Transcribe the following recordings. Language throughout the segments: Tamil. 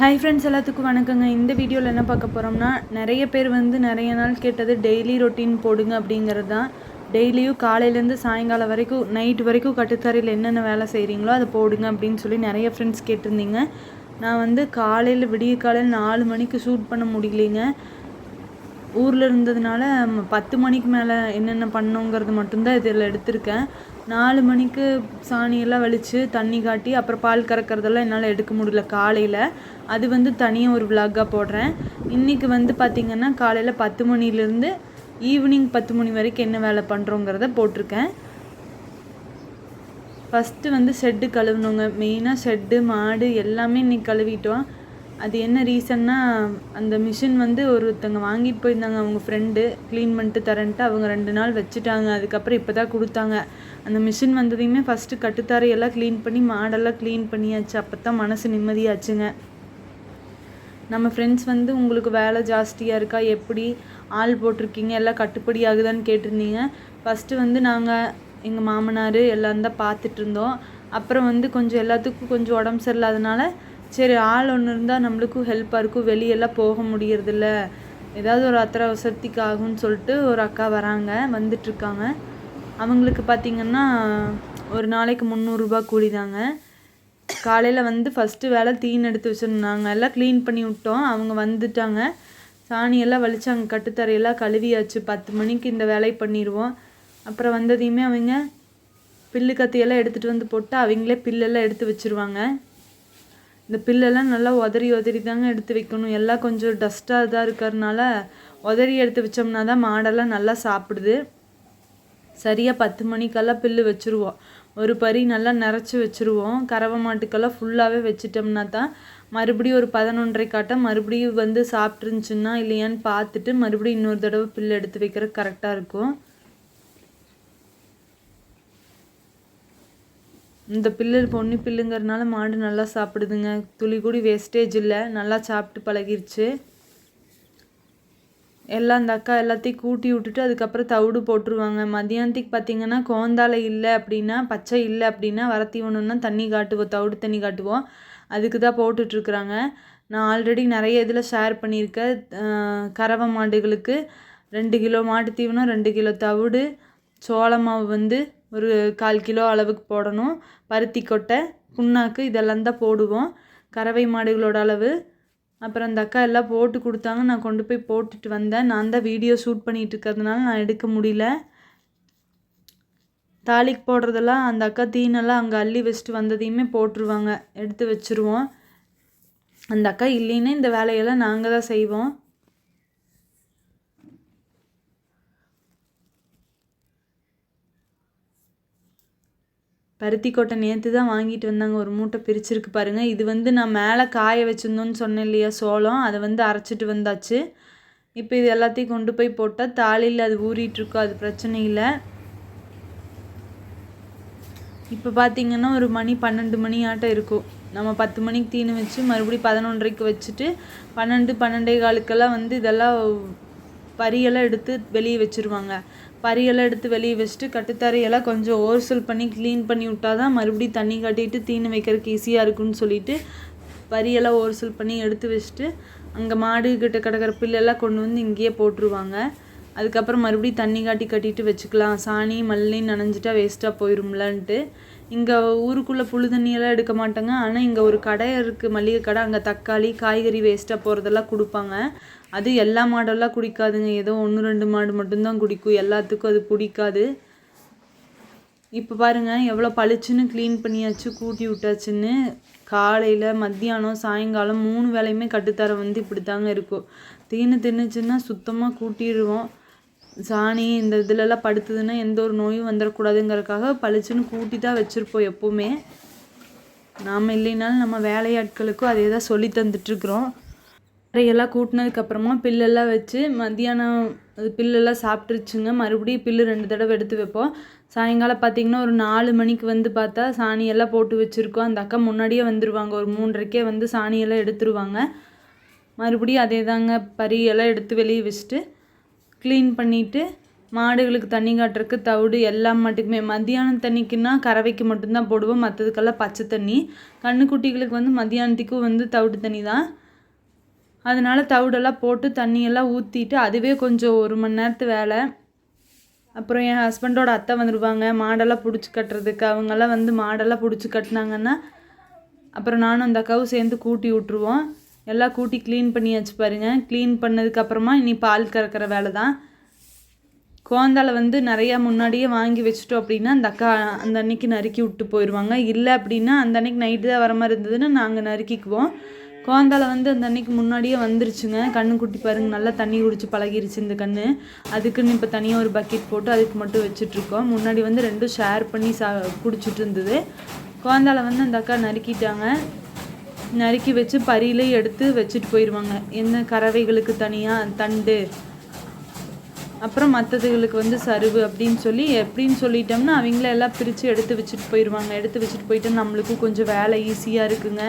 ஹாய் ஃப்ரெண்ட்ஸ் எல்லாத்துக்கும் வணக்கங்க. இந்த வீடியோவில் என்ன பார்க்க போகிறோம்னா நிறைய பேர் வந்து நிறைய நாள் கேட்டது டெய்லி ரொட்டீன் போடுங்க அப்படிங்கிறது தான். டெய்லியும் காலையிலேருந்து சாயங்காலம் வரைக்கும் நைட் வரைக்கும் கட்டுத்தரையில் என்னென்ன வேலை செய்கிறீங்களோ அதை போடுங்க அப்படின்னு சொல்லி நிறைய ஃப்ரெண்ட்ஸ் கேட்டிருந்தீங்க. நான் வந்து காலையில் விடிய காலையில் நாலு மணிக்கு ஷூட் பண்ண முடியலைங்க. ஊரில் இருந்ததுனால பத்து மணிக்கு மேலே என்னென்ன பண்ணுங்கிறது மட்டும்தான் இதில் எடுத்திருக்கேன். நாலு மணிக்கு சாணியெல்லாம் வலித்து தண்ணி காட்டி அப்புறம் பால் கறக்கிறதெல்லாம் என்னால் எடுக்க முடியல காலையில். அது வந்து தனியாக ஒரு விலாகாக போடுறேன். இன்றைக்கி வந்து பார்த்திங்கன்னா காலையில் பத்து மணிலேருந்து ஈவினிங் பத்து மணி வரைக்கும் என்ன வேலை பண்ணுறோங்கிறத போட்டிருக்கேன். ஃபஸ்ட்டு வந்து ஷெட்டு கழுவணுங்க. மெயினாக ஷெட்டு மாடு எல்லாமே இன்னைக்கு கழுவிட்டோம். அது என்ன ரீசன்னா அந்த மிஷின் வந்து ஒருத்தங்க வாங்கிட்டு போயிருந்தாங்க அவங்க ஃப்ரெண்டு க்ளீன் பண்ணிட்டு தரேன்ட்டு அவங்க ரெண்டு நாள் வச்சுட்டாங்க. அதுக்கப்புறம் இப்போ தான் கொடுத்தாங்க. அந்த மிஷின் வந்ததையுமே ஃபஸ்ட்டு கட்டுத்தாரையெல்லாம் க்ளீன் பண்ணி மாடெல்லாம் க்ளீன் பண்ணியாச்சு. அப்போ தான் மனசு நிம்மதியாச்சுங்க. நம்ம ஃப்ரெண்ட்ஸ் வந்து உங்களுக்கு வேலை ஜாஸ்தியாக இருக்கா? எப்படி? ஆள் போட்டிருக்கீங்க? எல்லாம் கட்டுப்படி ஆகுதான்னு கேட்டிருந்தீங்க. ஃபஸ்ட்டு வந்து நாங்கள் எங்கள் மாமனார் எல்லாம் தான் பார்த்துட்டு இருந்தோம். அப்புறம் வந்து கொஞ்சம் எல்லாத்துக்கும் கொஞ்சம் உடம்பு சரியில்லாதனால சரி ஆள் ஒன்று இருந்தால் நம்மளுக்கும் ஹெல்ப்பாக இருக்கும் வெளியெல்லாம் போக முடியறதில்ல. ஏதாவது ஒரு அத்திர அவசரத்துக்கு ஆகும்னு சொல்லிட்டு ஒரு அக்கா வராங்க வந்துட்டுருக்காங்க. அவங்களுக்கு பார்த்திங்கன்னா ஒரு நாளைக்கு முந்நூறுரூபா கூலி தாங்க காலையில் வந்து ஃபஸ்ட்டு வேலை தீன் எடுத்து வச்சுருந்தாங்க. எல்லாம் க்ளீன் பண்ணி விட்டோம். அவங்க வந்துட்டாங்க. சாணியெல்லாம் வலிச்சாங்க. கட்டுத்தரையெல்லாம் கழுவியாச்சு. பத்து மணிக்கு இந்த வேலையை பண்ணிடுவோம். அப்புறம் வந்ததையுமே அவங்க பில்லு கத்தியெல்லாம் எடுத்துகிட்டு வந்து போட்டு அவங்களே பில்லெல்லாம் எடுத்து வச்சுருவாங்க. இந்த பில்லெல்லாம் நல்லா உதறி உதறி தாங்க எடுத்து வைக்கணும். எல்லாம் கொஞ்சம் டஸ்ட்டாக இதாக இருக்கிறதுனால உதறி எடுத்து வச்சோம்னா தான் மாடெல்லாம் நல்லா சாப்பிடுது. சரியாக பத்து மணிக்கெல்லாம் பில்லு வச்சுருவோம். ஒரு பரி நல்லா நிறச்சி வச்சுருவோம். கறவை மாட்டுக்கெல்லாம் ஃபுல்லாகவே வச்சிட்டோம்னா தான் மறுபடியும் ஒரு பதினொன்றரை காட்ட மறுபடியும் வந்து சாப்பிட்ருந்துச்சுன்னா இல்லையான்னு பார்த்துட்டு மறுபடியும் இன்னொரு தடவை பில்லு எடுத்து வைக்கிறது கரெக்டாக இருக்கும். இந்த பில்லு பொன்னி பில்லுங்கிறதுனால மாடு நல்லா சாப்பிடுதுங்க. துளி கூடி வேஸ்டேஜ் இல்லை. நல்லா சாப்பிட்டு பழகிருச்சு. எல்லாம் அந்த அக்கா எல்லாத்தையும் கூட்டி விட்டுட்டு அதுக்கப்புறம் தவிடு போட்டுருவாங்க. மதியானத்துக்கு பார்த்தீங்கன்னா கோந்தாலை இல்லை அப்படின்னா பச்சை இல்லை அப்படின்னா வரத்தி ஒன்றுன்னா தண்ணி காட்டுவோம். தவிடு தண்ணி காட்டுவோம். அதுக்கு தான் போட்டுட்ருக்குறாங்க. நான் ஆல்ரெடி நிறைய இதில் ஷேர் பண்ணியிருக்கேன். கறவை மாடுகளுக்கு ரெண்டு கிலோ மாட்டு தீவனம் ரெண்டு கிலோ தவிடு சோள மாவு வந்து ஒரு கால் கிலோ அளவுக்கு போடணும். பருத்தி கொட்டை புண்ணாக்கு இதெல்லாம் தான் போடுவோம். கறவை மாடுகளோட அளவு. அப்புறம் அந்த அக்கா எல்லாம் போட்டு கொடுத்தாங்க. நான் கொண்டு போய் போட்டுட்டு வந்தேன். நான் தான் வீடியோ ஷூட் பண்ணிகிட்டு இருக்கிறதுனால நான் எடுக்க முடியல. தாலிக்கு போடுறதெல்லாம் அந்த அக்கா தீனெல்லாம் அங்கே அள்ளி வச்சுட்டு வந்ததையுமே போட்டுருவாங்க. எடுத்து வச்சுருவோம். அந்த அக்கா இல்லைன்னா இந்த வேலையெல்லாம் நாங்கள் தான் செய்வோம். பருத்தி கொட்டை நேற்று தான் வாங்கிட்டு வந்தாங்க. ஒரு மூட்டை பிரிச்சிருக்கு பாருங்க. இது வந்து நான் மேலே காய வச்சுருந்தோன்னு சொன்னேன் இல்லையா சோளம். அதை வந்து அரைச்சிட்டு வந்தாச்சு. இப்போ இது எல்லாத்தையும் கொண்டு போய் போட்டால் தாளியில் அது ஊறிட்டுருக்கோ அது பிரச்சனை இல்லை. இப்போ பார்த்தீங்கன்னா ஒரு மணி பன்னெண்டு மணி ஆட்டம் இருக்கும். நம்ம பத்து மணிக்கு தீனி வச்சு மறுபடியும் பதினொன்றரைக்கு வச்சுட்டு பன்னெண்டு பன்னெண்டே காலுக்கெல்லாம் வந்து இதெல்லாம் பரியெல்லாம் எடுத்து வெளியே வச்சுருவாங்க. பரியெல்லாம் எடுத்து வெளியே வச்சுட்டு கட்டுத்தரையெல்லாம் கொஞ்சம் ஓர்சல் பண்ணி க்ளீன் பண்ணி விட்டால் தான் மறுபடியும் தண்ணி கட்டிட்டு தீனி வைக்கிறதுக்கு ஈஸியாக இருக்கும்னு சொல்லிட்டு பரியெல்லாம் ஓர்சல் பண்ணி எடுத்து வச்சுட்டு அங்கே மாடு கிட்ட கிடக்கிற பில்லெல்லாம் கொண்டு வந்து இங்கேயே போட்டுருவாங்க. அதுக்கப்புறம் மறுபடியும் தண்ணி காட்டி கட்டிட்டு வச்சுக்கலாம். சாணி மல்லி நனைஞ்சிட்டா வேஸ்ட்டாக போயிரும்லன்ட்டு. இங்கே ஊருக்குள்ளே புழு தண்ணியெல்லாம் எடுக்க மாட்டாங்க. ஆனால் இங்கே ஒரு கடை இருக்குது மளிகை கடை. அங்கே தக்காளி காய்கறி வேஸ்ட்டாக போகிறதெல்லாம் கொடுப்பாங்க. அது எல்லா மாடெல்லாம் குடிக்காதுங்க. ஏதோ ஒன்று ரெண்டு மாடு மட்டும்தான் குடிக்கும். எல்லாத்துக்கும் அது பிடிக்காது. இப்போ பாருங்கள் எவ்வளோ பளிச்சுன்னு க்ளீன் பண்ணியாச்சு கூட்டி விட்டாச்சுன்னு. காலையில் மத்தியானம் சாயங்காலம் மூணு வேளையுமே கட்டுத்தர வந்து இப்படி தாங்க இருக்கும். தீனு தின்னுச்சுன்னா சுத்தமாக கூட்டிடுவோம். சாணி இந்த இதுலலாம் படுத்துதுன்னா எந்த ஒரு நோயும் வந்துடக்கூடாதுங்கிறதுக்காக பளிச்சுன்னு கூட்டி தான் வச்சுருப்போம் எப்போவுமே. நாம் இல்லைனாலும் நம்ம வேலையாட்களுக்கும் அதே தான் சொல்லி தந்துட்டுருக்குறோம். அறையெல்லாம் கூட்டினதுக்கப்புறமா பில்லெல்லாம் வச்சு மத்தியானம் அது பில்லெல்லாம் சாப்பிட்ருச்சுங்க மறுபடியும் பில்லு ரெண்டு தடவை எடுத்து வைப்போம். சாயங்காலம் பார்த்தீங்கன்னா ஒரு நாலு மணிக்கு வந்து பார்த்தா சாணியெல்லாம் போட்டு வச்சுருக்கோம். அந்த அக்கா முன்னாடியே வந்துடுவாங்க ஒரு மூன்றரைக்கே வந்து சாணியெல்லாம் எடுத்துருவாங்க. மறுபடியும் அதே தாங்க பரியெல்லாம் எடுத்து வெளியே வச்சுட்டு க்ளீன் பண்ணிவிட்டு மாடுகளுக்கு தண்ணி காட்டுறக்கு தவிடு எல்லாம் மட்டுக்குமே மத்தியானம் தண்ணிக்குன்னா கறவைக்கு மட்டும்தான் போடுவோம். மற்றதுக்கெல்லாம் பச்சை தண்ணி. கண்ணுக்குட்டிகளுக்கு வந்து மத்தியானத்துக்கும் வந்து தவிடு தண்ணி தான். அதனால் தவிடெல்லாம் போட்டு தண்ணியெல்லாம் ஊற்றிட்டு அதுவே கொஞ்சம் ஒரு மணி நேரத்து வேலை. அப்புறம் என் ஹஸ்பண்டோட அத்தை வந்துடுவாங்க மாடெல்லாம் பிடிச்சி கட்டுறதுக்கு. அவங்கெல்லாம் வந்து மாடெல்லாம் பிடிச்சி கட்டினாங்கன்னா அப்புறம் நானும் அந்த அக்காவும் சேர்ந்து கூட்டி விட்ருவோம் எல்லாம் கூட்டி க்ளீன் பண்ணியாச்சு பாருங்கள் க்ளீன் பண்ணதுக்கப்புறமா இனி பால் கறக்கிற வேலை தான் கோந்தால வந்து நிறையா முன்னாடியே வாங்கி வச்சுட்டோம் அப்படின்னா அந்த அக்கா அந்த அன்னைக்கு நறுக்கி விட்டு போயிடுவாங்க இல்லை அப்படின்னா அந்த அன்னைக்கு நைட்டு தான் வர மாதிரி இருந்ததுன்னா நாங்கள் நறுக்கிக்குவோம். கோந்தால வந்து அந்த அன்னைக்கு முன்னாடியே வந்துருச்சுங்க. கண்ணு குட்டி பாருங்க நல்லா தண்ணி குடிச்சு பழகிருச்சு இந்த கண்ணு. அதுக்குன்னு இப்போ தனியாக ஒரு பக்கெட் போட்டு அதுக்கு மட்டும் வச்சுட்ருக்கோம் முன்னாடி வந்து ரெண்டும் ஷேர் பண்ணி சா குடிச்சிட்டு இருந்தது. கோந்தால வந்து அந்த அக்கா நறுக்கிட்டாங்க. நறுக்கி வச்சு பரியில எடுத்து வச்சுட்டு போயிடுவாங்க என்ன கறவைகளுக்கு தனியாக தண்டு. அப்புறம் மற்றதுகளுக்கு வந்து சருவு அப்படின்னு சொல்லி எப்படின்னு சொல்லிட்டோம்னா அவங்கள எல்லாம் பிரித்து எடுத்து வச்சுட்டு போயிடுவாங்க எடுத்து வச்சுட்டு போயிட்டு நம்மளுக்கும் கொஞ்சம் வேலை ஈஸியாக இருக்குங்க.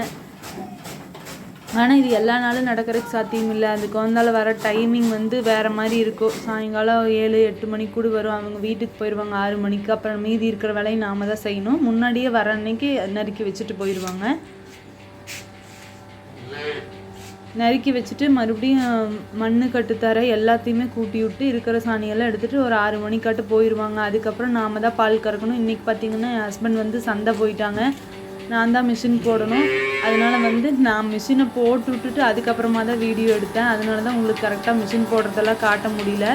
ஆனால் இது எல்லா நாளும் நடக்கிறதுக்கு சாத்தியம் இல்லை. அதுக்கு வந்தாலும் வர டைமிங் வந்து வேறு மாதிரி இருக்கும். சாயங்காலம் ஏழு எட்டு மணிக்கு கூட வரும். அவங்க வீட்டுக்கு போயிடுவாங்க ஆறு மணிக்கு. அப்புறம் மீதி இருக்கிற வேலையை நாம தான் செய்யணும். முன்னாடியே வர அன்னைக்கு நறுக்கி வச்சுட்டு போயிடுவாங்க நறுக்கி வச்சுட்டு மறுபடியும் மண்ணு கட்டுத்தர எல்லாத்தையுமே கூட்டி விட்டு இருக்கிற சாணியெல்லாம் எடுத்துகிட்டு ஒரு ஆறு மணிக்காட்டு போயிடுவாங்க அதுக்கப்புறம் நாம தான் பால் கறக்கணும். இன்றைக்கி பார்த்தீங்கன்னா என் ஹஸ்பண்ட் வந்து சந்தை போயிட்டாங்க. நான் தான் மிஷின் போடணும். அதனால் வந்து நான் மிஷினை போட்டு விட்டுட்டு அதுக்கப்புறமா தான் வீடியோ எடுத்தேன். அதனால தான் உங்களுக்கு கரெக்டாக மிஷின் போடுறதெல்லாம் காட்ட முடியல.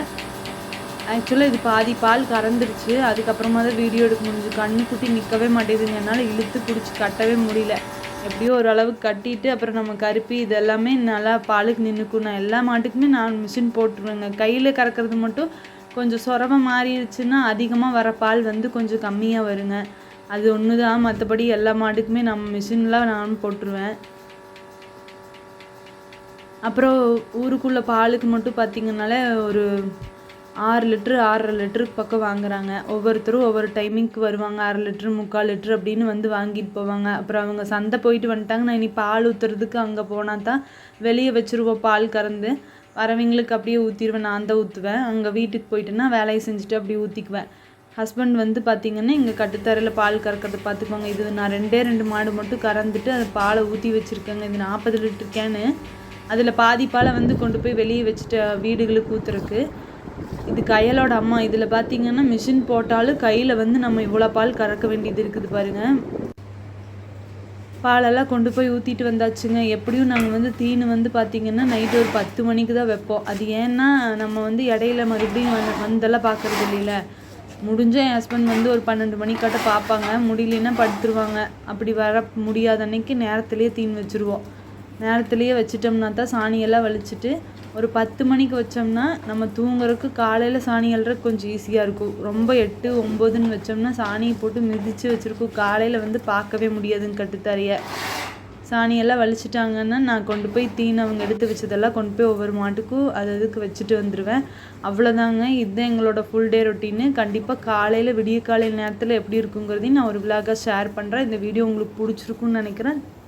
ஆக்சுவலாக இது பாதி பால் கறந்துருச்சு அதுக்கப்புறமா தான் வீடியோ எடுக்க முடிஞ்சு கண்ணுக்குட்டி நிற்கவே மாட்டேதுங்க என்னால் இழுத்து பிடிச்சி கட்டவே முடியல. எப்படியோ ஓரளவுக்கு கட்டிட்டு அப்புறம் நம்ம கருப்பி இதெல்லாமே நல்லா பாலுக்கு நின்றுக்கும் நான் எல்லா மாட்டுக்குமே நான் மிஷின் போட்டுருவேங்க. கையில் கறக்கிறது மட்டும் கொஞ்சம் சொரவை மாறிடுச்சுன்னா அதிகமாக வர பால் வந்து கொஞ்சம் கம்மியாக வருங்க. அது ஒன்று தான் மற்றபடி எல்லா மாட்டுக்குமே நம்ம மிஷின்லாம் நான் போட்டுருவேன். அப்புறம் ஊருக்குள்ளே பாலுக்கு மட்டும் பார்த்திங்கனால ஒரு ஆறு லிட்ரு ஆறரை லிட்ரு பக்கம் வாங்குறாங்க. ஒவ்வொருத்தரும் ஒவ்வொரு டைமிங்க்கு வருவாங்க. அரை லிட்ரு முக்கால் லிட்ரு அப்படின்னு வந்து வாங்கிட்டு போவாங்க. அப்புறம் அவங்க சந்தை போயிட்டு வந்துட்டாங்க நான் இனி பால் ஊற்றுறதுக்கு அங்கே போனால் தான் வெளியே வச்சுருவோம். பால் கறந்து வரவங்களுக்கு அப்படியே ஊற்றிடுவேன் நான் தான் ஊற்றுவேன் அங்கே வீட்டுக்கு போயிட்டுன்னா வேலையை செஞ்சுட்டு அப்படியே ஊற்றிக்குவேன் ஹஸ்பண்ட் வந்து பார்த்திங்கன்னா இங்கே கட்டுத்தரையில் பால் கறக்கிறத பார்த்துக்குவாங்க இது நான் ரெண்டே ரெண்டு மாடு மட்டும் கறந்துட்டு அது பாலை ஊற்றி வச்சுருக்கேங்க. இது நாற்பது லிட்டர் கேனு. அதில் பாதி பாலை வந்து கொண்டு போய் வெளியே வச்சுட்டு வீடுகளுக்கு ஊற்றுறக்கு இது கையலோட அம்மா. இதில் பார்த்தீங்கன்னா மிஷின் போட்டாலும் கையில் வந்து நம்ம இவ்வளோ பால் கறக்க வேண்டியது இருக்குது பாருங்கள் பாலெல்லாம் கொண்டு போய் ஊற்றிட்டு வந்தாச்சுங்க. எப்படியும் நாங்கள் வந்து தீனு வந்து பார்த்திங்கன்னா நைட்டு ஒரு பத்து மணிக்கு தான் வைப்போம். அது ஏன்னா நம்ம வந்து இடையில மறுபடியும் வந்து வந்தெல்லாம் பார்க்குறது இல்லைல்ல முடிஞ்ச என் ஹஸ்பண்ட் வந்து ஒரு பன்னெண்டு மணிக்காட்ட பார்ப்பாங்க. முடியலன்னா படுத்துருவாங்க. அப்படி வர முடியாத அன்னைக்கு நேரத்துலேயே தீன் வச்சுருவோம். நேரத்துலேயே வச்சிட்டோம்னா தான் சாணியெல்லாம் வலிச்சிட்டு ஒரு பத்து மணிக்கு வச்சோம்னா நம்ம தூங்குறதுக்கு காலையில் சாணி அள்ளுறதுக்கு கொஞ்சம் ஈஸியாக இருக்கும். ரொம்ப எட்டு ஒம்போதுன்னு வச்சோம்னா சாணியை போட்டு மிதித்து வச்சுருக்கோம். காலையில் வந்து பார்க்கவே முடியாதுன்னு கட்டுத்தரையை சாணியெல்லாம் வலிச்சிட்டாங்கன்னா நான் கொண்டு போய் தீன் அவங்க எடுத்து வச்சதெல்லாம் கொண்டு போய் ஒவ்வொரு மாட்டுக்கும் அது அதுக்கு வச்சுட்டு வந்துடுவேன் அவ்வளோதாங்க. இதுதான் எங்களோட ஃபுல் டே ரொட்டீனு கண்டிப்பாக காலையில் விடிய காலையில் நேரத்தில் எப்படி இருக்குங்கிறதையும் நான் ஒரு விழாக்காக ஷேர் பண்ணுறேன் இந்த வீடியோ உங்களுக்கு பிடிச்சிருக்குன்னு நினைக்கிறேன்.